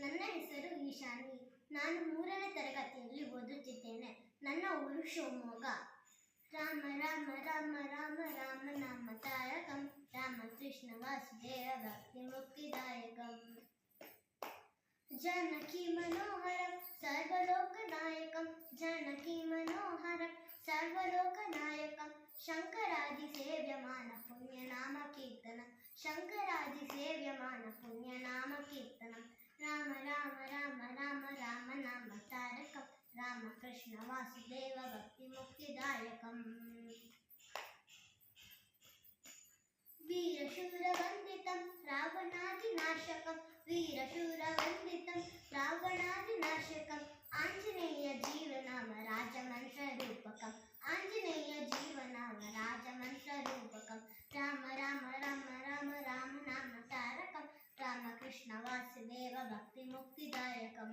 ನನ್ನ ಹೆಸರು ಈಶಾನಿ ನಾನು ಮೂರನೇ ತರಗತಿಯಲ್ಲಿ ಓದುತ್ತಿದ್ದೇನೆ. ನನ್ನ ಊರು ಶಿವಮೊಗ್ಗ. ರಾಮ ರಾಮ ರಾಮ ರಾಮ ರಾಮ ನಾಮ ತಾರಕಂ. ರಾಮಕೃಷ್ಣ ವಾಸುದೇವ ಭಕ್ತಿ ಮುಕ್ತಿದಾಯಕಂ ಜನಕಿ ಮನೋಹರ ಸರ್ವಲೋಕದಾಯಕಂ ಜನಕಿ ಮನೋಹರ ಸರ್ವಲೋಕನಾಯಕಂ ಶಂಕರಾದಿ ಸೇವ್ಯಮಾನ ಪುಣ್ಯ ಕೀರ್ತನ. ಶಂಕರಾದಿ ಸೇವ್ಯಮಾನ ಪುಣ್ಯ राम राम राम राम नाम तारकं रामकृष्ण वासुदेव भक्तिमुक्तिदायकम्। वीरशूरवन्दितं रावणादिनाशकं वीरशूरवन्दितं కృష్ణ వాసుదేవ భక్తి ముక్తిదాయకం